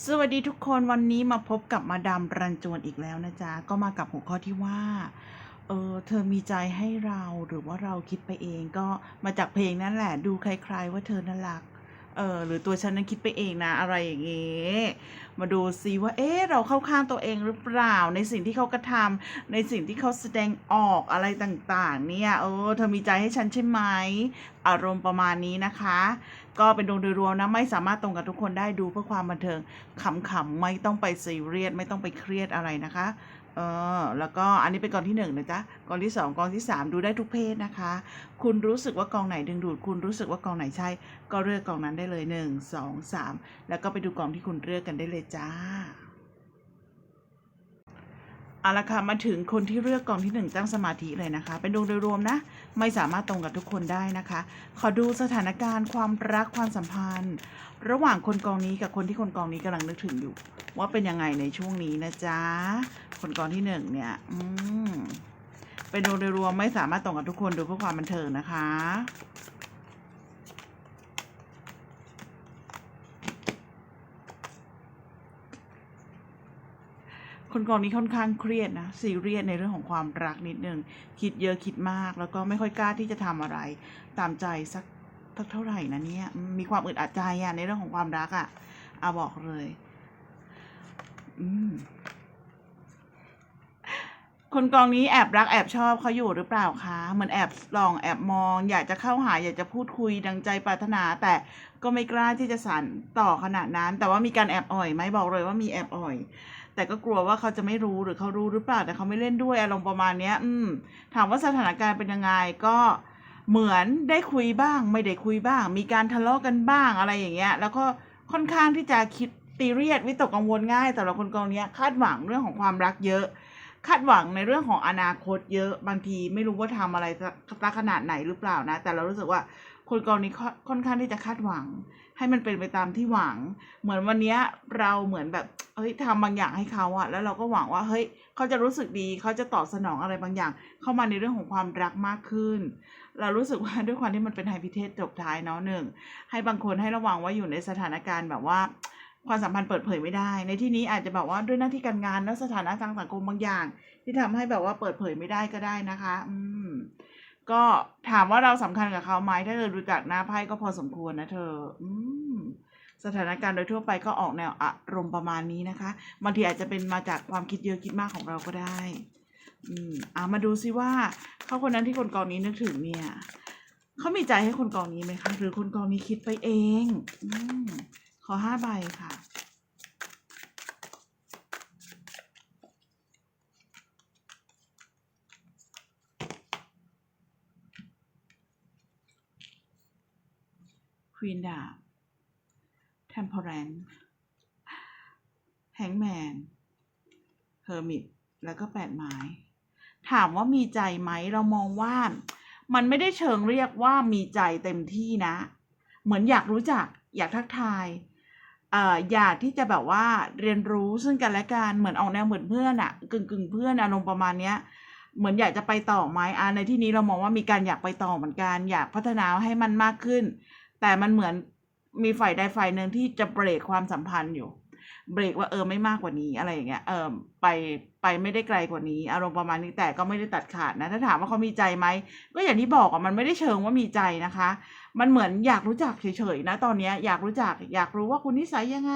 สวัสดีทุกคนวันนี้มาพบกับมาดามรันจวนอีกแล้วนะจ๊ะ ก็มากับหัวข้อที่ว่า เออเธอมีใจให้เราหรือว่าเราคิดไปเองก็มาจากเพลงนั่นแหละ ดูคล้ายๆว่าเธอน่ารัก เออหรือตัวฉันนั้นคิดไปเองนะอะไรอย่างเงี้ยมาดูซิว่า เอ๊ะเราเข้าข้างตัวเองหรือเปล่า ในสิ่งที่เขากระทำในสิ่งที่เขาแสดงออกอะไรต่างๆ เนี่ยเออเธอมีใจให้ฉันใช่ไหมอารมณ์ประมาณนี้นะคะ ก็เป็นดวงโดยรวมนะไม่สามารถตรงกับทุกคนได้ดูเพื่อความบันเทิงขำๆไม่ต้องไปซีเรียสไม่ต้องไปเครียดอะไรนะคะเออแล้วก็อันนี้เป็นกองที่หนึ่งนะจ๊ะกองที่สองกองที่สามดูได้ทุกเพศนะคะ คุณรู้สึกว่ากองไหนดึงดูด คุณรู้สึกว่ากองไหนใช่ ก็เลือกกองนั้นได้เลยหนึ่งสองสามแล้วก็ไปดูกองที่คุณเลือกกันได้เลยจ้า เอาละค่ะมาถึงคนที่เลือกกองที่หนึ่งตั้งสมาธิเลยนะคะ เป็นดวงโดยรวมนะ ไม่สามารถตรงกับทุกคนได้นะคะ ขอดูสถานการณ์ความรักความสัมพันธ์ ระหว่างคนกองนี้กับคนที่คนกองนี้กำลังนึกถึงอยู่ ว่าเป็นยังไงในช่วงนี้นะจ๊ะคนกองที่หนึ่งเนี่ยอืมเป็นดวงโดยรวมไม่สามารถตรงกับทุกคนดูเพื่อความบันเทิงนะคะ คนกองนี้ค่อนข้างเครียดนะซีเรียสในเรื่องของความรักนิดนึงคิดเยอะคิดมาก แล้วก็ไม่ค่อยกล้าที่จะทำอะไร ตามใจสักสักเท่าไหร่นะเนี่ยมีความอึดอัดใจอะในเรื่องของความรักอะอาบอกเลย อืมคนกองนี้แอบรักแอบชอบเขาอยู่หรือเปล่าคะเหมือนแอบส่องแอบมอง อยากจะเข้าหา อยากจะพูดคุยดังใจปรารถนา แต่ก็ไม่กล้าที่จะสั่นต่อขนาดนั้น แต่ว่ามีการแอบอ่อยไหมบอกเลยว่ามีแอบอ่อย แต่ก็กลัวว่าเขาจะไม่รู้หรือเขารู้หรือเปล่าแต่เขาไม่เล่นด้วยอารมณ์ประมาณเนี้ย อืม ถามว่าสถานการณ์เป็นยังไงก็เหมือนได้คุยบ้าง ไม่ได้คุยบ้าง มีการทะเลาะกันบ้างอะไรอย่างเงี้ย แล้วก็ค่อนข้างที่จะคิดตีเรียดวิตกกังวลง่ายสำหรับคนกองนี้คาดหวังเรื่องของความรักเยอะ คาดหวังในเรื่องของอนาคตเยอะบางทีไม่รู้ว่าทำอะไรสักขนาดไหนหรือเปล่านะ แต่เรารู้สึกว่าคนกองนี้ค่อนข้างที่จะคาดหวัง ให้มันเป็นไปตามที่หวัง เหมือนวันนี้เราเหมือนแบบเฮ้ยทำบางอย่างให้เขาอะแล้วเราก็หวังว่าเฮ้ยเขาจะรู้สึกดีเขาจะตอบสนองอะไรบางอย่าง เข้ามาในเรื่องของความรักมากขึ้น เรารู้สึกว่าด้วยความที่มันเป็นไฮพิเทสจบท้ายเนาะหนึ่งให้บางคนให้ระวังว่าอยู่ในสถานการณ์แบบว่าความสัมพันธ์เปิดเผยไม่ได้ ในที่นี้อาจจะแบบว่าด้วยหน้าที่การงานและสถานะทางสังคมบางอย่าง ที่ทำให้แบบว่าเปิดเผยไม่ได้ก็ได้นะคะ อืม ก็ถามว่าเราสำคัญกับเขาไหมถ้าเธอรู้จักหน้าไพ่ก็พอสมควรนะเธอ อืมสถานการณ์โดยทั่วไปก็ออกแนวอารมณ์ประมาณนี้นะคะบางทีอาจจะเป็นมาจากความคิดเยอะคิดมากของเราก็ได้ อืมอ่ามาดูซิว่าเขาคนนั้นที่คนกองนี้นึกถึงเนี่ยเขามีใจให้คนกองนี้ไหมคะ หรือคนกองนี้คิดไปเอง อืมขอห้าใบค่ะ ควีนดาบเทมเพอร์แรนแฮงแมนเฮอร์มิตแล้วก็แปดไม้ ถามว่ามีใจไหมเรามองว่ามันไม่ได้เชิงเรียกว่ามีใจเต็มที่นะ เหมือนอยากรู้จัก อยากทักทายเอ่ออยากที่จะแบบว่าเรียนรู้ซึ่งกันและกันเหมือนออกแนวเหมือนเพื่อนอะกึ่งกึ่งเพื่อนอารมณ์ประมาณเนี้ย เหมือนอยากจะไปต่อไหมอ่าในที่นี้เรามองว่ามีการอยากไปต่อเหมือนกัน อยากพัฒนาให้มันมากขึ้น แต่มันเหมือนมีฝ่ายใดฝ่ายหนึ่งที่จะเบรกความสัมพันธ์อยู่ เบรกว่าเออไม่มากกว่านี้อะไรอย่างเงี้ยเออไปไปไม่ได้ไกลกว่านี้ อารมณ์ประมาณนี้แต่ก็ไม่ได้ตัดขาดนะ ถ้าถามว่าเขามีใจไหมก็อย่างที่บอกอะมันไม่ได้เชิงว่ามีใจนะคะ มันเหมือนอยากรู้จักเฉยๆนะตอนนี้อยากรู้จักอยากรู้ว่าคุณนิสัยยังไง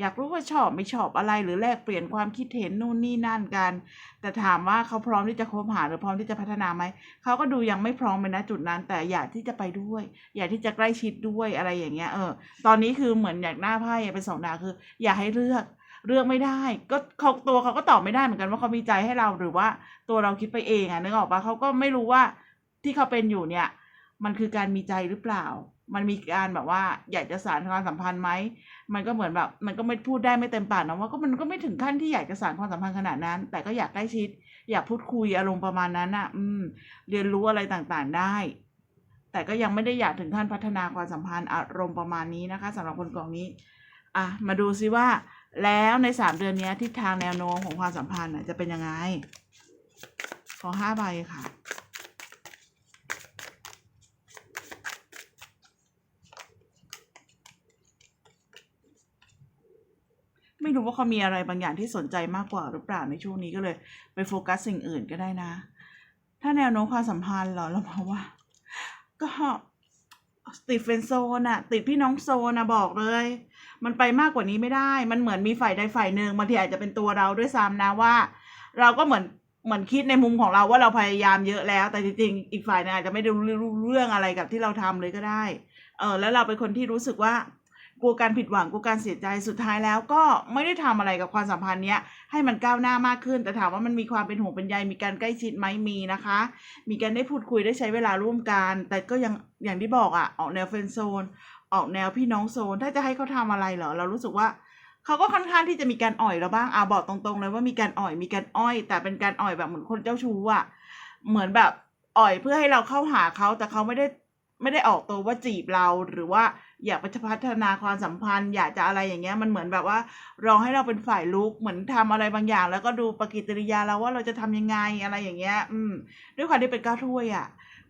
อยากรู้ว่าชอบไม่ชอบอะไรหรือแลกเปลี่ยนความคิดเห็นนู่นนี่นั่นกัน แต่ถามว่าเขาพร้อมที่จะคบหาหรือพร้อมที่จะพัฒนาไหมเขาก็ดูยังไม่พร้อมไปนะจุดนั้น แต่อยากที่จะไปด้วย อยากที่จะใกล้ชิดด้วยอะไรอย่างเงี้ยเออตอนนี้คือเหมือนอยากหน้าไพ่เป็นสองดาวคือ อยากให้เลือกเลือกไม่ได้ ก็เขาตัวเขาก็ตอบไม่ได้เหมือนกันว่าเขามีใจให้เราหรือว่าตัวเราคิดไปเองอะนึกออกปะเขาก็ไม่รู้ว่าที่เขาเป็นอยู่เนี่ย มันคือการมีใจหรือเปล่า มันมีการแบบว่า อยากจะสานความสัมพันธ์ไหม มันก็เหมือนแบบ มันก็ไม่พูดได้ไม่เต็มปากนะว่าก็มันก็ไม่ถึงขั้นที่อยากจะสานความสัมพันธ์ขนาดนั้น แต่ก็อยากใกล้ชิด อยากพูดคุยอารมณ์ประมาณนั้นอะ อืม เรียนรู้อะไรต่างๆได้ แต่ก็ยังไม่ได้อยากถึงขั้นพัฒนาความสัมพันธ์อารมณ์ประมาณนี้นะคะสำหรับคนกองนี้ อะ มาดูซิว่า แล้วในสามเดือนนี้ทิศทางแนวโน้มของความสัมพันธ์จะเป็นยังไง ขอห้าใบค่ะ ไม่รู้ว่าเขามีอะไรบางอย่างที่สนใจมากกว่าหรือเปล่าในช่วงนี้ก็เลย ไปโฟกัสสิ่งอื่นก็ได้นะ ถ้าแนวโน้มความสัมพันธ์เหรอเรามองว่า ก็ติดเฟนโซนอะติดพี่น้องโซนอะบอกเลย มันไปมากกว่านี้ไม่ได้ มันเหมือนมีฝ่ายใดฝ่ายหนึ่งบางทีอาจจะเป็นตัวเราด้วยซ้ำนะว่า เราก็เหมือนเหมือนคิดในมุมของเราว่าเราพยายามเยอะแล้ว แต่จริงๆอีกฝ่ายหนึงอาจจะไม่ได้รู้รู้เรื่องอะไรกับที่เราทำเลยก็ได้ เออแล้วเราเป็นคนที่รู้สึกว่า กลัวการผิดหวังกลัวการเสียใจสุดท้ายแล้วก็ไม่ได้ทำอะไรกับความสัมพันธ์เนี้ยให้มันก้าวหน้ามากขึ้น แต่ถามว่ามันมีความเป็นห่วงเป็นใยมีการใกล้ชิดไหมมีนะคะ มีการได้พูดคุยได้ใช้เวลาร่วมกัน แต่ก็ยังอย่างที่บอกอะ่ะออกแนวเฟรนด์โซนออกแนวพี่น้องโซนถ้าจะให้เขาทำอะไรเหรอเรารู้สึกว่าเขาก็ค่อนข้างที่จะมีการอ่อยเราบ้างอาบอกตรงๆเลยว่ามีการอ่อยมีการอ้อย แต่เป็นการอ่อยแบบเหมือนคนเจ้าชู้อะเหมือนแบบอ่อยเพื่อให้เราเข้าหาเขาแต่เขาไม่ได้ ไม่ได้ออกตัวว่าจีบเราหรือว่าอยากจะพัฒนาความสัมพันธ์ อยากจะอะไรอย่างเงี้ยมันเหมือนแบบว่ารอให้เราเป็นฝ่ายลุกเหมือนทำอะไรบางอย่าง แล้วก็ดูปฏิกิริยาเราว่าเราจะทำยังไงอะไรอย่างเงี้ย อืม ด้วยความที่เป็นก้าถ้วยอะ่ะ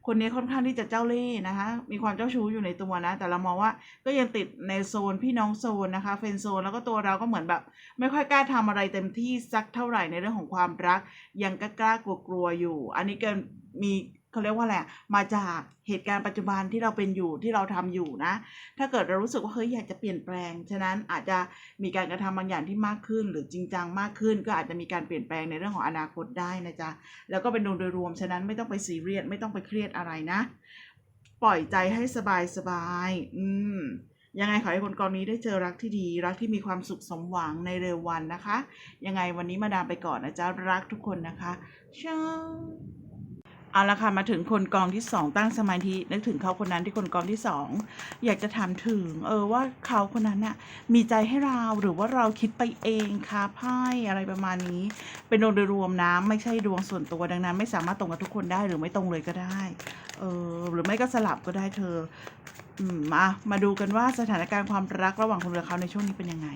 คนนี้ค่อนข้างที่จะเจ้าเล่ห์นะคะ มีความเจ้าชู้อยู่ในตัวนะ แต่เรามองว่าก็ยังติดในโซนพี่น้องโซนนะคะเฟนโซนแล้วก็ตัวเราก็เหมือนแบบ ไม่ค่อยกล้าทำอะไรเต็มที่สักเท่าไหร่ในเรื่องของความรัก ยังกล้ากลัวกลัวๆอยู่ อันนี้เกินมี เขาเรียกว่าอะไรอะมาจากเหตุการณ์ปัจจุบันที่เราเป็นอยู่ที่เราทำอยู่นะ ถ้าเกิดเรารู้สึกว่าเฮ้ยอยากจะเปลี่ยนแปลง ฉะนั้นอาจจะมีการกระทำบางอย่างที่มากขึ้น หรือจริงจังมากขึ้น ก็อาจจะมีการเปลี่ยนแปลงในเรื่องของอนาคตได้นะจ๊ะ แล้วก็เป็นโดยรวม ฉะนั้นไม่ต้องไปซีเรียสไม่ต้องไปเครียดอะไรนะ ปล่อยใจให้สบายสบายอืมยังไงขอให้คนกองนี้ได้เจอรักที่ดี รักที่มีความสุขสมหวังในเร็ววันนะคะ ยังไงวันนี้มาดามไปก่อนนะจ๊ะ รักทุกคนนะคะเช้า เอาละค่ะมาถึงคนกองที่สองตั้งสมาธินึกถึงเขาคนนั้นที่คนกองที่สองอยากจะถามถึง เออว่าเขาคนนั้นน่ะมีใจให้เราหรือว่าเราคิดไปเองคะไพ่อะไรประมาณนี้ เป็นดวงโดยรวมนะไม่ใช่ดวงส่วนตัวดังนั้น ไม่สามารถตรงกับทุกคนได้หรือไม่ตรงเลยก็ได้ เออหรือไม่ก็สลับก็ได้เธออมมามาดูกันว่าสถานการณ์ความรักระหว่างคุณกับเขาในช่วงนี้เป็นยังไง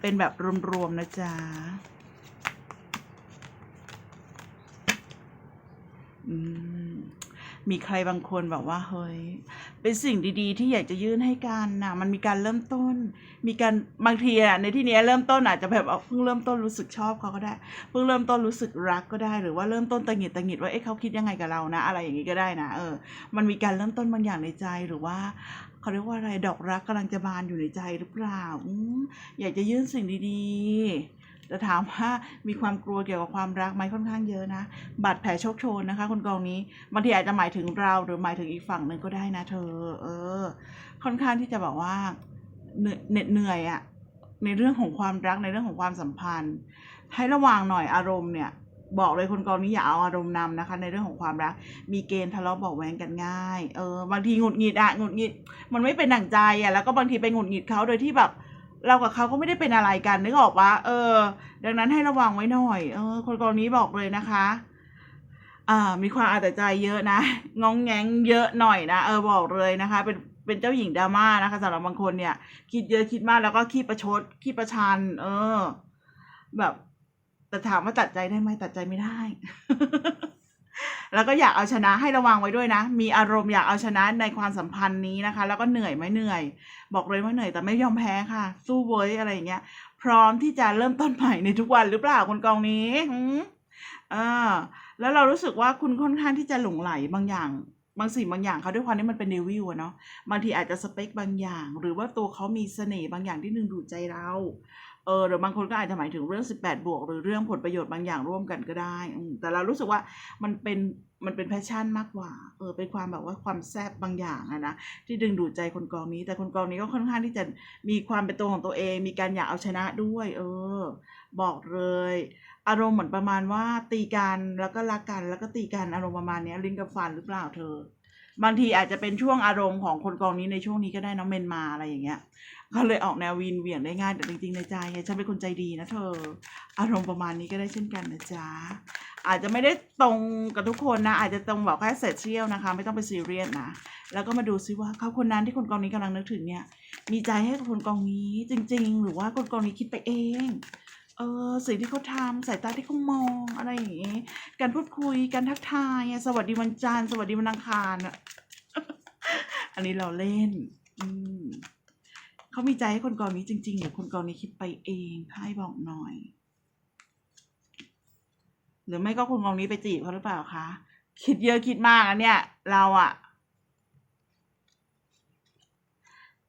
เป็นแบบรวมๆนะจ๊ะ มีใครบางคนแบบว่าเฮ้ย เป็นสิ่งดีๆ ที่อยากจะยื่นให้กันนะมันมีการเริ่มต้น มีการบางทีอะในที่นี้เริ่มต้นอาจจะแบบเพิ่งเริ่มต้นรู้สึกชอบเขาก็ได้ เพิ่งเริ่มต้นรู้สึกรักก็ได้ หรือว่าเริ่มต้นตังหิดตังหิดว่าเอ๊ะเขาคิดยังไงกับเรานะ อะไรอย่างนี้ก็ได้นะเออ มันมีการเริ่มต้นบางอย่างในใจหรือว่าเขาเรียกว่าอะไรดอกรักกำลังจะบานอยู่ในใจหรือเปล่าอืมอยากจะยื่นสิ่งดีๆ แต่ถามว่ามีความกลัวเกี่ยวกับความรักไหมค่อนข้างเยอะนะบาดแผลโชคโชนนะคะ คนกองนี้บางทีอาจจะหมายถึงเราหรือหมายถึงอีกฝั่งหนึ่งก็ได้นะ เธอ เออ ค่อนข้างที่จะบอกว่าเหนื่อยเหน็ดเหนื่อยอะในเรื่องของความรักในเรื่องของความสัมพันธ์ ให้ระวังหน่อยอารมณ์เนี่ยบอกเลยคนกองนี้อย่าเอาอารมณ์นำนะคะ ในเรื่องของความรัก มีเกณฑ์ทะเลาะเบาะแวงกันง่าย เออบางทีหงุดหงิดอะหงุดหงิด มันไม่เป็นดั่งใจอะแล้วก็บางทีไปหงุดหงิดเขาโดยที่แบบ เรากับเขาก็ไม่ได้เป็นอะไรกันนึกออกปะเออ ดังนั้นให้ระวังไว้หน่อย เออ คนกองนี้บอกเลยนะคะอ่ามีความอาต่ใจเยอะนะงองแงงเยอะหน่อยนะเออบอกเลยนะคะ เป็นเป็นเจ้าหญิงดราม่านะคะสำหรับบางคนเนี่ย คิดเยอะคิดมากแล้วก็ขี้ประชดขี้ประชัน เออ แบบแต่ถามว่าตัดใจได้ไหมตัดใจไม่ได้ แล้วก็อยากเอาชนะให้ระวังไว้ด้วยนะ มีอารมณ์อยากเอาชนะในความสัมพันธ์นี้นะคะ แล้วก็เหนื่อยไหมเหนื่อย บอกเลยว่าเหนื่อยแต่ไม่ยอมแพ้ค่ะ สู้เว้ยอะไรอย่างเงี้ย พร้อมที่จะเริ่มต้นใหม่ในทุกวันหรือเปล่าคนกองนี้หืมอ่าแล้วเรารู้สึกว่าคุณค่อนข้างที่จะหลงไหลบางอย่างบางสิ่งบางอย่างเขาด้วยความที่มันเป็นเดวิลอะเนาะบางทีอาจจะสเปคบางอย่าง หรือว่าตัวเขามีเสน่ห์บางอย่างที่ดึงดูดใจเรา เออหรือบางคนก็อาจจะหมายถึงเรื่อง 18 บวก หรือเรื่องผลประโยชน์บางอย่างร่วมกันก็ได้แต่เรารู้สึกว่ามันเป็นมันเป็นแพชชั่นมากกว่า เออ เป็นความแบบว่าความแซ่บบางอย่างอะนะ ที่ดึงดูดใจคนกองนี้ แต่คนกองนี้ก็ค่อนข้างที่จะมีความเป็นตัวของตัวเอง มีการอยากเอาชนะด้วย เออ บอกเลย อารมณ์เหมือนประมาณว่าตีกันแล้วก็รักกันแล้วก็ตีกันอารมณ์ประมาณนี้ลิ้นกับฟันหรือเปล่าเธอ บางทีอาจจะเป็นช่วงอารมณ์ของคนกองนี้ในช่วงนี้ก็ได้น้องเมนมาอะไรอย่างเงี้ย ก็เลยออกแนววีนเหวี่ยงได้ง่ายแต่จริงๆในใจอะฉันเป็นคนใจดีนะเธอ อารมณ์ประมาณนี้ก็ได้เช่นกันนะจ๊ะอาจจะไม่ได้ตรงกับทุกคนนะ อาจจะตรงแบบแค่เศษเสี้ยวนะคะ ไม่ต้องไปซีเรียสนะ แล้วก็มาดูซิว่าเขาคนนั้นที่คนกองนี้กำลังนึกถึงเนี่ย มีใจให้กับคนกองนี้จริง ๆ หรือว่าคนกองนี้คิดไปเองเออสิ่งที่เขาทำสายตาที่เขามองอะไรอย่างงี้การพูดคุยการทักทายสวัสดีวันจันทร์สวัสดีวันอังคารอะอันนี้เราเล่น อืม เขามีใจให้คนกองนี้จริงๆหรือคนกองนี้คิดไปเองไพ่บอกหน่อย หรือไม่ก็คนกองนี้ไปจีบเขาหรือเปล่าคะคิดเยอะคิดมากอันเนี้ยเราอะ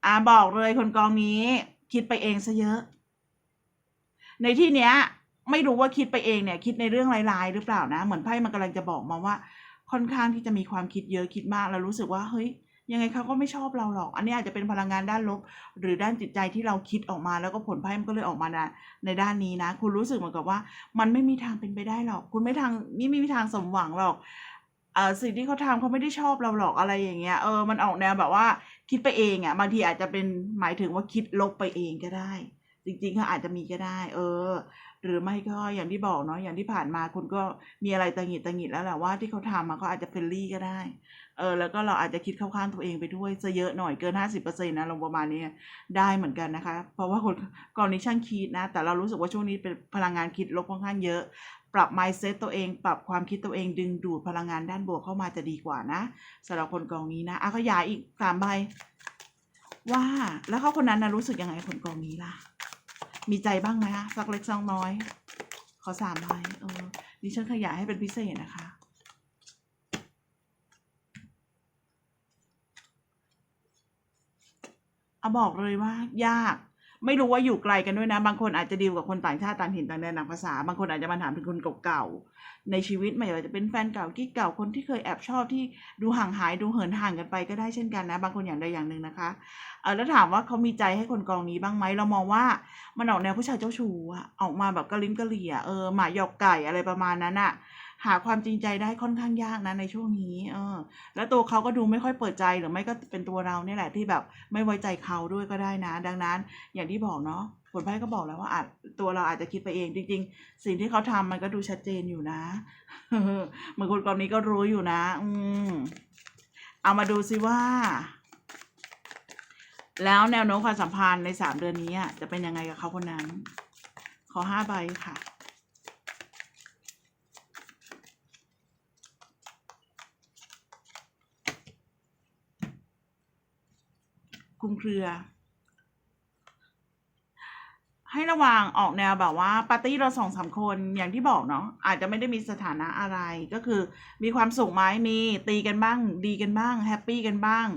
อาบอกเลยคนกองนี้คิดไปเองซะเยอะ ในที่เนี้ย ไม่รู้ว่าคิดไปเองเนี่ย คิดในเรื่องร้ายๆหรือเปล่านะ เหมือนไพ่มันกำลังจะบอกมาว่า ค่อนข้างที่จะมีความคิดเยอะคิดมากแล้วรู้สึกว่าเฮ้ย ยังไงเขาก็ไม่ชอบเราหรอก อันนี้อาจจะเป็นพลังงานด้านลบ หรือด้านจิตใจที่เราคิดออกมาแล้วก็ผลไพ่มันก็เลยออกมาในในด้านนี้นะ คุณรู้สึกเหมือนกับว่า มันไม่มีทางเป็นไปได้หรอก คุณไม่ทางนี่ไม่มีทางสมหวังหรอกอสิ่งที่เขาทำเขาไม่ได้ชอบเราหรอกอะไรอย่างเงี้ยเออมันออกแนวแบบว่าคิดไปเองอะ่ะบางทีอาจจะเป็นหมายถึงว่าคิดลบไปเองก็ได้ จริงๆเขาอาจจะมีก็ได้ เออ หรือไม่ก็อย่างที่บอกเนาะอย่างที่ผ่านมาคุณก็มีอะไรตังหิดตังหิดแล้วแหละว่าที่เขาทำมาก็อาจจะเฟรนลี่ก็ได้ เออแล้วก็เราอาจจะคิดเข้าข้างตัวเองไปด้วยจะเยอะหน่อยเกินห้าสิบเปอร์เซ็นนะลงประมาณนี้ได้เหมือนกันนะคะ เพราะว่าคนกรณีช่างคิดนะ แต่เรารู้สึกว่าช่วงนี้เป็นพลังงานคิดลบค่อนข้างเยอะ ปรับ mindset ตัวเอง ปรับความคิดตัวเองดึงดูดพลังงานด้านบวกเข้ามาจะดีกว่านะสำหรับคนกองนี้นะอะขยายอีกสามใบว่าแล้วเขาคนนั้นนะรู้สึกยังไงคนกองนี้ล่ะ มีใจบ้างไหมคะสักเล็กสักน้อย ขอสามใบเออดิฉันขยายให้เป็นพิเศษนะคะ เอาบอกเลยว่ายาก ไม่รู้ว่าอยู่ไกลกันด้วยนะ บางคนอาจจะดีลกับคนต่างชาติต่างถิ่นต่างแดนต่างภาษา บางคนอาจจะมาถามถึงคนเก่าๆในชีวิตไม่ว่าจะเป็นแฟนเก่ากิ๊กเก่าคนที่เคยแอบชอบที่ดูห่างหายดูเหินห่างกันไปก็ได้เช่นกันนะ บางคนอย่างใดอย่างหนึ่งนะคะเออแล้วถามว่าเขามีใจให้คนกองนี้บ้างไหมเรามองว่ามันออกแนวผู้ชายเจ้าชู้อะออกมาแบบกระลิ้นกระเหลี่ยเออหมาหยอกไก่อะไรประมาณนั้นอะ หาความจริงใจได้ค่อนข้างยากนะในช่วงนี้ เออ แล้วตัวเขาก็ดูไม่ค่อยเปิดใจหรือไม่ก็เป็นตัวเราเนี่ยแหละที่แบบไม่ไว้ใจเขาด้วยก็ได้นะ ดังนั้น อย่างที่บอกเนาะผลไพ่ก็บอกแล้วว่าอาจตัวเราอาจจะคิดไปเองจริง ๆ สิ่งที่เขาทำมันก็ดูชัดเจนอยู่นะเหมือนคนกองนี้ก็รู้อยู่นะ อืมเอามาดูซิว่า แล้วแนวโน้มความสัมพันธ์ในสามเดือนนี้จะเป็นยังไงกับเขาคนนั้น ขอห้าใบค่ะ คุมเครือ ให้ระวังออกแนวแบบว่าปาร์ตี้เราสองสามคนอย่างที่บอกเนาะอาจจะไม่ได้มีสถานะอะไรก็คือ มีความสุขไหมมีตีกันบ้าง ดีกันบ้างแฮปปี้กันบ้าง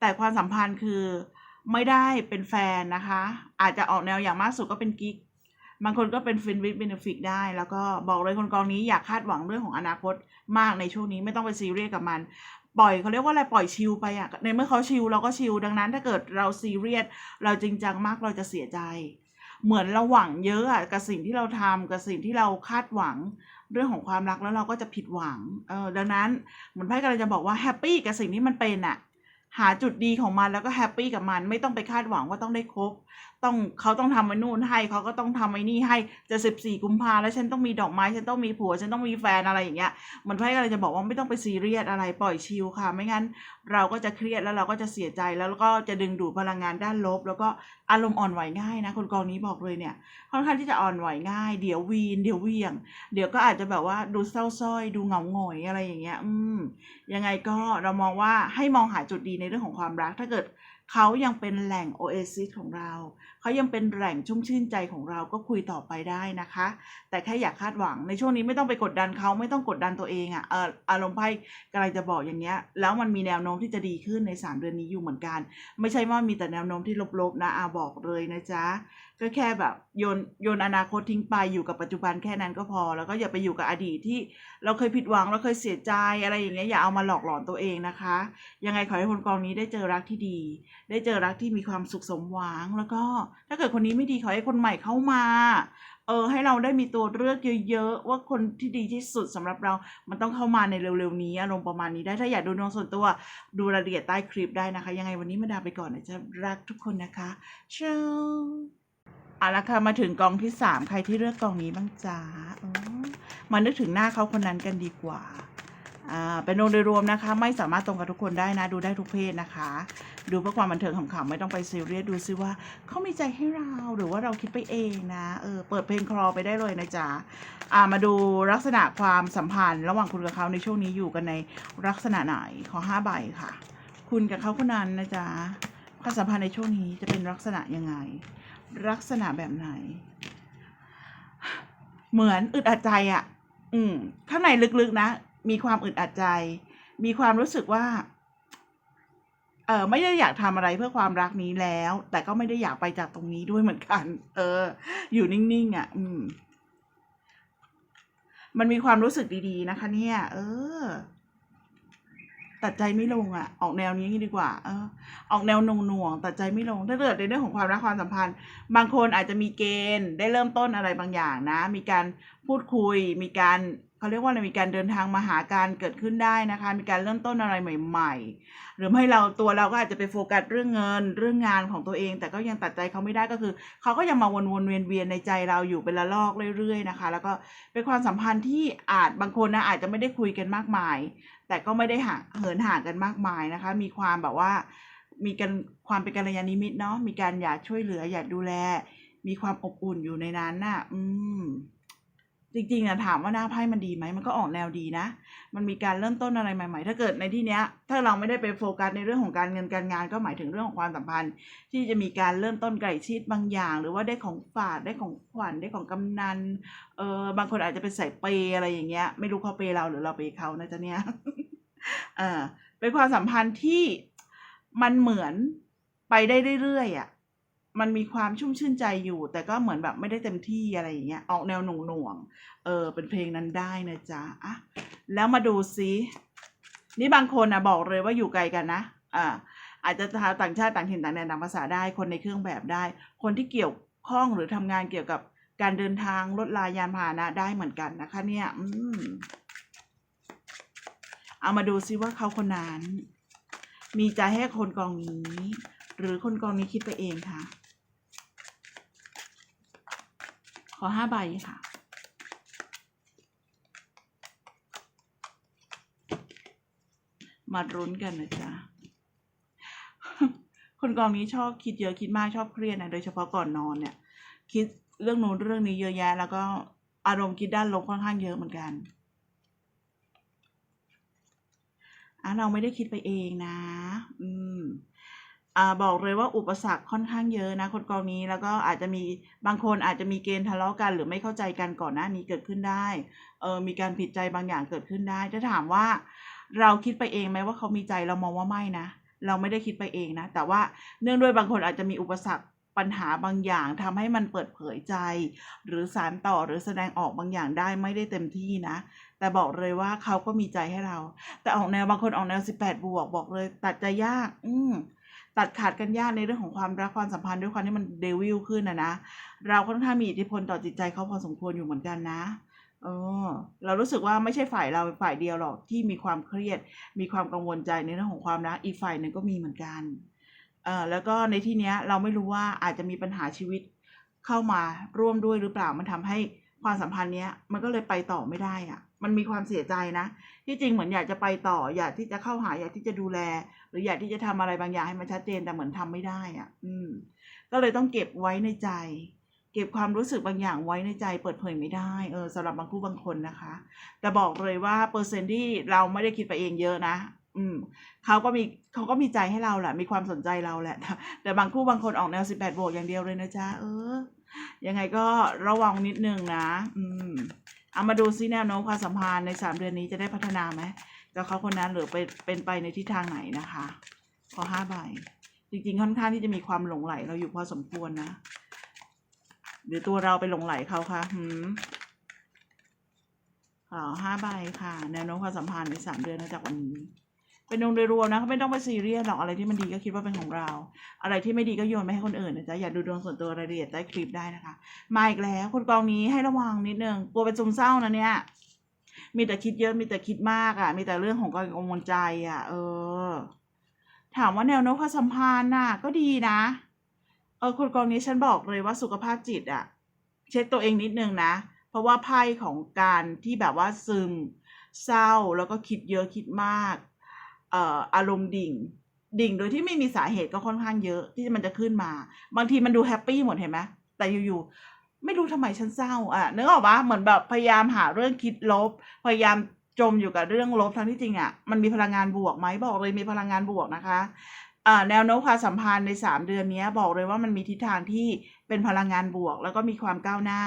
แต่ความสัมพันธ์คือไม่ได้เป็นแฟนนะคะ อาจจะออกแนวอย่างมากสุดก็เป็นกิ๊กบางคนก็เป็นฟินวิดเบนฟิกได้ แล้วก็บอกเลยคนกองนี้อยากคาดหวังเรื่องของอนาคตมากในช่วงนี้ไม่ต้องไปซีเรียสกับมัน ปล่อยเขาเรียกว่าอะไรปล่อยชิลไปอะในเมื่อเขาชิลเราก็ชิลดังนั้น ถ้าเกิดเราซีเรียสเราจริงจังมากเราจะเสียใจ เหมือนเราหวังเยอะอะกับสิ่งที่เราทำกับสิ่งที่เราคาดหวังเรื่องของความรักแล้วเราก็จะผิดหวังเออดังนั้นเหมือนไพ่กำลังจะบอกว่าแฮปปี้กับสิ่งที่มันเป็นอะหาจุดดีของมันแล้วก็แฮปปี้กับมันไม่ต้องไปคาดหวังว่าต้องได้ครบ ต้องเขาต้องทำไอ้นู่นให้เขาก็ต้องทำไอ้นี่ให้จะสิบสี่กุมภาแล้วฉันต้องมีดอกไม้ฉันต้องมีผัวฉันต้องมีแฟนอะไรอย่างเงี้ยมันไพ่ก็เลยจะบอกว่าไม่ต้องไปซีเรียสอะไรปล่อยชิลค่ะ ไม่งั้นเราก็จะเครียดแล้วเราก็จะเสียใจแล้วก็จะดึงดูดพลังงานด้านลบ แล้วก็อารมณ์อ่อนไหวง่ายนะคนกองนี้บอกเลยเนี่ยค่อนข้างที่จะอ่อนไหวง่าย เดี๋ยววีนเดี๋ยวเวียง เดี๋ยวก็อาจจะแบบว่าดูเศร้าส้อยดูเหงาหงอยอะไรอย่างเงี้ยอืมยังไงก็เรามองว่าให้มองหาจุดดีในเรื่องของความรักถ้าเกิดเขายังเป็นแหล่งโอเอซิสของเราเขายังเป็นแหล่งชุ่มชื่นใจของเราก็คุยต่อไปได้นะคะ แต่แค่อยากคาดหวังในช่วงนี้ไม่ต้องไปกดดันเขาไม่ต้องกดดันตัวเองอะ่ะเอออารมณ์ไพ่กำลังจะบอกอย่างเงี้ย แล้วมันมีแนวโน้มที่จะดีขึ้นในสามเดือนนี้อยู่เหมือนกัน ไม่ใช่ว่ามีแต่แนวโน้มที่ลบๆนะอาบอกเลยนะจ๊ะ ก็แค่แบบโยนโยนอนาคตทิ้งไปอยู่กับปัจจุบันแค่นั้นก็พอ แล้วก็อย่าไปอยู่กับอดีตที่เราเคยผิดหวังเราเคยเสียใจอะไรอย่างเงี้ยอย่าเอามาหลอกหลอนตัวเองนะคะ ยังไงขอให้คนกองนี้ได้เจอรักที่ดี ได้เจอรักที่มีความสุขสมหวังแล้วก็ ถ้าเกิดคนนี้ไม่ดีขอให้คนใหม่เข้ามาเออให้เราได้มีตัวเลือกเยอะๆว่าคนที่ดีที่สุดสำหรับเรา มันต้องเข้ามาในเร็วๆนี้อารมณ์ประมาณนี้ได้ถ้าอยากดูดวงส่วนตัวดูรายละเอียดใต้คลิปได้นะคะ ยังไงวันนี้มาดาไปก่อนนะจะรักทุกคนนะคะเชิญ เอาละค่ะมาถึงกองที่สามใครที่เลือกกองนี้บ้างจ้ามานึกถึงหน้าเขาคนนั้นกันดีกว่า อ่า เป็นองโดยรวมนะคะ ไม่สามารถตรงกับทุกคนได้นะ ดูได้ทุกเพศนะคะ ดูเพื่อความบันเทิงขำๆไม่ต้องไปซีเรียสดูซิว่าเขามีใจให้เราหรือว่าเราคิดไปเองนะ เออ เปิดเพลงคลอไปได้เลยนะจ๊ะ อ่า มาดูลักษณะความสัมพันธ์ ระหว่างคุณกับเขาในช่วงนี้อยู่กันในลักษณะไหน ขอห้าใบค่ะ คุณกับเขาคนนั้นนะจ๊ะ ความสัมพันธ์ในช่วงนี้จะเป็นลักษณะยังไง ลักษณะแบบไหน เหมือนอึดอัดใจอะ่ะ อืม ข้างในลึกๆนะ มีความอึดอัดใจ มีความรู้สึกว่า เออไม่ได้อยากทำอะไรเพื่อความรักนี้แล้ว แต่ก็ไม่ได้อยากไปจากตรงนี้ด้วยเหมือนกัน เออ อยู่นิ่งๆอะ่ะ อืม มันมีความรู้สึกดีๆนะคะ เนี่ย เออ ตัดใจไม่ลงอะ่ะออกแนวนี้ดีกว่า เออ ออกแนวหน่วงตัดใจไม่ลงถ้าเกิดในเรื่องของความรักความสัมพันธ์ บางคนอาจจะมีเกณฑ์ได้เริ่มต้นอะไรบางอย่างนะ มีการพูดคุย มีการ เขาเรียกว่ามีการเดินทางมาหาการเกิดขึ้นได้นะคะ มีการเริ่มต้นอะไรใหม่ ๆ หรือไม่เราตัวเราก็อาจจะไปโฟกัสเรื่องเงินเรื่องงานของตัวเอง แต่ก็ยังตัดใจเขาไม่ได้ก็คือ เขาก็ยังมาวนๆเวียนๆในใจเราอยู่เป็นละลอกเรื่อย ๆ นะคะ แล้วก็เป็นความสัมพันธ์ที่อาจบางคนนะอาจจะไม่ได้คุยกันมากมาย แต่ก็ไม่ได้ห่างเหินห่างกันมากมายนะคะ มีความแบบว่า มีกันความเป็นกัลยาณมิตรเนาะมีการอยากช่วยเหลืออยากดูแล มีความอบอุ่นอยู่ในนั้นน่ะ อืม จริงๆนะถามว่าหน้าไพ่มันดีไหมมันก็ออกแนวดีนะ มันมีการเริ่มต้นอะไรใหม่ ๆ ถ้าเกิดในที่เนี้ย ถ้าเราไม่ได้ไปโฟกัสในเรื่องของการเงินการงาน ก็หมายถึงเรื่องของความสัมพันธ์ ที่จะมีการเริ่มต้นไกลชิดบางอย่าง หรือว่าได้ของฝากได้ของขวัญได้ของกำนันเออบางคนอาจจะเป็นสายเปย์อะไรอย่างเงี้ย ไม่รู้เขาเปย์เราหรือเราเปย์เขานะจ๊ะเนี่ยเออเป็นความสัมพันธ์ที่มันเหมือนไปได้เรื่อยๆอะ มันมีความชุ่มชื่นใจอยู่ แต่ก็เหมือนแบบไม่ได้เต็มที่อะไรอย่างเงี้ยออกแนวหน่วงหน่วงๆเออเป็นเพลงนั้นได้นะจ๊ะอะแล้วมาดูซินี่บางคนนะบอกเลยว่าอยู่ไกลกันนะอ่าอาจจะชาวต่างชาติต่างถิ่นต่างแดนต่างภาษาได้คนในเครื่องแบบได้ คนที่เกี่ยวข้องหรือทำงานเกี่ยวกับการเดินทางรถลายานพาหนะได้เหมือนกันนะคะ เนี่ยอืมเอามาดูซิว่าเขาคนนั้น มีใจให้คนกองนี้ หรือคนกองนี้คิดไปเองคะข อห้าใบค่ะ มารุ้นกันนะจ๊ะ คนกองนี้ชอบคิดเยอะคิดมากชอบเครียดนะโดยเฉพาะก่อนนอนเนี่ย คิดเรื่องโน้นเรื่องนี้เยอะแยะ แล้วก็อารมณ์คิดด้านลบค่อนข้างเยอะเหมือนกันอะเราไม่ได้คิดไปเองนะ อืม อ่าบอกเลยว่าอุปสรรคค่อนข้างเยอะนะคนกองนี้แล้วก็อาจจะมีบางคนอาจจะมีเกณฑ์ทะเลาะกัน หรือไม่เข้าใจกันก่อนหน้านี้เกิดขึ้นได้เออมีการผิดใจบางอย่างเกิดขึ้นได้ถ้าถามว่าเราคิดไปเองไหมว่าเขามีใจเรามองว่าไม่นะ เราไม่ได้คิดไปเองนะ แต่ว่าเนื่องด้วยบางคนอาจจะมีอุปสรรคปัญหาบางอย่างทำให้มันเปิดเผยใจ หรือสารต่อหรือแสดงออกบางอย่างได้ไม่ได้เต็มที่นะ แต่บอกเลยว่าเขาก็มีใจให้เรา แต่ออกแนวบางคนออกแนว 18 บวกบอกเลยตัดใจยาก อืม ตัดขาดกันยากในเรื่องของความรักความสัมพันธ์ด้วยความที่มันเดวิลขึ้นนะนะเราค่อนข้างมีอิทธิพลต่อจิตใจเขาพอสมควรอยู่เหมือนกันนะเออเรารู้สึกว่าไม่ใช่ฝ่ายเราฝ่ายเดียวหรอกที่มีความเครียด มีความกังวลใจในเรื่องของความรักอีกฝ่ายหนึ่งก็มีเหมือนกันเออแล้วก็ในที่เนี้ยเราไม่รู้ว่าอาจจะมีปัญหาชีวิตเข้ามาร่วมด้วยหรือเปล่ามันทำให้ความสัมพันธ์เนี้ยมันก็เลยไปต่อไม่ได้อะ มันมีความเสียใจนะ ที่จริงเหมือนอยากจะไปต่อ อยากที่จะเข้าหาอยากที่จะดูแล หรืออยากที่จะทำอะไรบางอย่างให้มันชัดเจนแต่เหมือนทำไม่ได้อะ อืม ก็เลยต้องเก็บไว้ในใจ เก็บความรู้สึกบางอย่างไว้ในใจ เปิดเผยไม่ได้เออสำหรับบางคู่บางคนนะคะ แต่บอกเลยว่าเปอร์เซ็นต์ที่เราไม่ได้คิดไปเองเยอะนะอืมเขาก็มีเขาก็มีใจให้เราแหละมีความสนใจเราแหละ แต่บางคู่บางคนออกแนว18โบวกอย่างเดียวเลยนะจ๊ะเออ ยังไงก็ระวังนิดนึงนะ อืม เอามาดูซิแนวโน้มความสัมพันธ์ในสามเดือนนี้จะได้พัฒนาไหมกับเขาคนนั้นหรือไปเป็นไปในทิศทางไหนนะคะ ขอห้าใบ จริงๆค่อนข้างที่จะมีความหลงไหลเราอยู่พอสมควรนะ หรือตัวเราไปหลงไหลเขาคะหืมขอห้าใบค่ะ แนวโน้มความสัมพันธ์ในสามเดือนนับจากวันนี้ เป็นดวงโดยรวมนะไม่ต้องไปซีเรียสหรอกอะไรที่มันดีก็คิดว่าเป็นของเรา อะไรที่ไม่ดีก็โยนไปให้คนอื่นนะจ๊ะอย่าดูดวงส่วนตัวรายละเอียดใต้คลิปได้นะคะ มาอีกแล้วคนกองนี้ให้ระวังนิดนึงกลัวเป็นซึมเศร้านะเนี่ยมีแต่คิดเยอะมีแต่คิดมากอะ่ะ มีแต่เรื่องของการกังวลใจอะ่ะ เออ ถามว่าแนวโน้มความสัมพันธ์น่ะ ก็ดีนะ เออคนกองนี้ฉันบอกเลยว่าสุขภาพจิตอะ่ะ เช็คตัวเองนิดนึงนะ เพราะว่าไพ่ของการที่แบบว่าซึมเศร้าแล้วก็คิดเยอะคิดมาก อารมณ์ดิ่ง ดิ่งโดยที่ไม่มีสาเหตุก็ค่อนข้างเยอะที่มันจะขึ้นมา บางทีมันดูแฮปปี้หมดเห็นไหมแต่อยู่ๆไม่รู้ทำไมฉันเศร้าอะนึกออกปะเหมือนแบบพยายามหาเรื่องคิดลบ พยายามจมอยู่กับเรื่องลบทั้งที่จริงอะมันมีพลังงานบวกไหมบอกเลยมีพลังงานบวกนะคะแนวโน้มความสัมพันธ์ในสามเดือนนี้บอกเลยว่ามันมีทิศทางที่เป็นพลังงานบวก แล้วก็มีความก้าวหน้า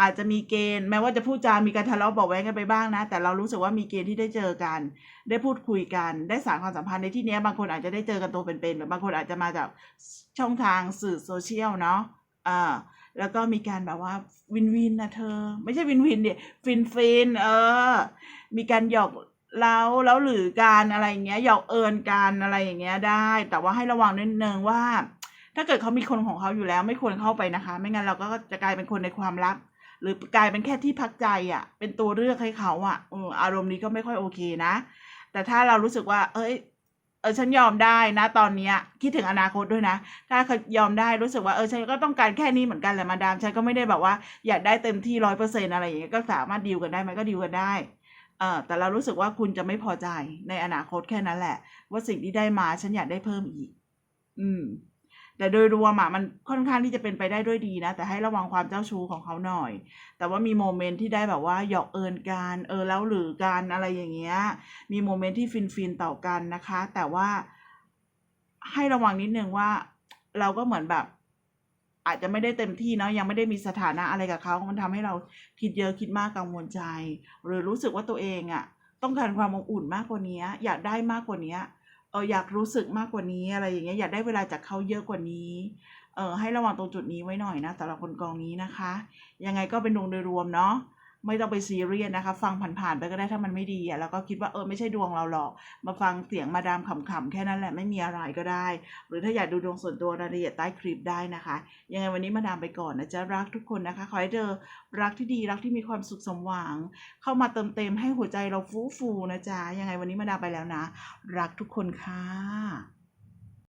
อาจจะมีเกณฑ์แม้ว่าจะพูดจามีการทะเลาะเบาะแว้งกันไปบ้างนะ แต่เรารู้สึกว่ามีเกณฑ์ที่ได้เจอกัน ได้พูดคุยกัน ได้สานความสัมพันธ์ในที่นี้บางคนอาจจะได้เจอกันตัวเป็นๆหรือบางคนอาจจะมาจากช่องทางสื่อโซเชียลเนาะอ่าแล้วก็มีการแบบว่าวินวินนะเธอ ไม่ใช่วินวินเดียฟินฟินเออ มีการหยอกเล้าแล้วหรือการอะไรอย่างเงี้ยหยอกเอิญกันอะไรอย่างเงี้ยได้ แต่ว่าให้ระวังนิดนึงว่า ถ้าเกิดเขามีคนของเขาอยู่แล้ว ไม่ควรเข้าไปนะคะ ไม่งั้นเราก็จะกลายเป็นคนในความรัก หรือกลายเป็นแค่ที่พักใจอะ่ะ เป็นตัวเลือกให้เขาอะ่ะอออารมณ์นี้ก็ไม่ค่อยโอเคนะ แต่ถ้าเรารู้สึกว่า เอ้ยเออฉันยอมได้นะ ตอนเนี้ยคิดถึงอนาคตด้วยนะ ถ้าเขายอมได้รู้สึกว่าเออฉันก็ต้องการแค่นี้เหมือนกันแหละมาดามฉันก็ไม่ได้แบบว่าอยากได้เต็มที่ร้อยเปอร์เซ็นอะไรอย่างเงี้ยก็สามารถดีลกันได้ไหมก็ดีลกันได้เออแต่เรารู้สึกว่าคุณจะไม่พอใจในอนาคตแค่นั้นแหละ ว่าสิ่งที่ได้มาฉันอยากได้เพิ่มอีก อืม แต่โดยรวมอะมันค่อนข้างที่จะเป็นไปได้ด้วยดีนะ แต่ให้ระวังความเจ้าชู้ของเขาหน่อย แต่ว่ามีโมเมนต์ที่ได้แบบว่าหยอกเอิญกันเออแล้วหรือกันอะไรอย่างเงี้ยมีโมเมนต์ที่ฟินฟินๆต่อกันนะคะ แต่ว่าให้ระวังนิดนึงว่าเราก็เหมือนแบบอาจจะไม่ได้เต็มที่เนาะยังไม่ได้มีสถานะอะไรกับเขา มันทำให้เราคิดเยอะคิดมากกังวลใจ หรือรู้สึกว่าตัวเองอะ ต้องการความอบอุ่นมากกว่านี้ อยากได้มากกว่านี้ เอออยากรู้สึกมากกว่านี้อะไรอย่างเงี้ยอยากได้เวลาจากเขาเยอะกว่านี้เออให้ระวังตรงจุดนี้ไว้หน่อยนะสำหรับคนกองนี้นะคะ ยังไงก็เป็นดวงโดยรวมเนาะ ไม่ต้องไปซีเรียสนะคะ ฟังผ่านๆไปก็ได้ถ้ามันไม่ดีอะแล้วก็คิดว่าเออไม่ใช่ดวงเราหรอก มาฟังเสียงมาดามขำๆแค่นั้นแหละไม่มีอะไรก็ได้ หรือถ้าอยากดูดวงส่วนตัวรายละเอียดใต้คลิปได้นะคะ ยังไงวันนี้มาดามไปก่อนนะจ๊ะรักทุกคนนะคะ ขอให้เจอรักที่ดีรักที่มีความสุขสมหวัง เข้ามาเติมเต็มให้หัวใจเราฟูฟูนะจ๊ะยังไงวันนี้มาดามไปแล้วนะ รักทุกคนค่ะ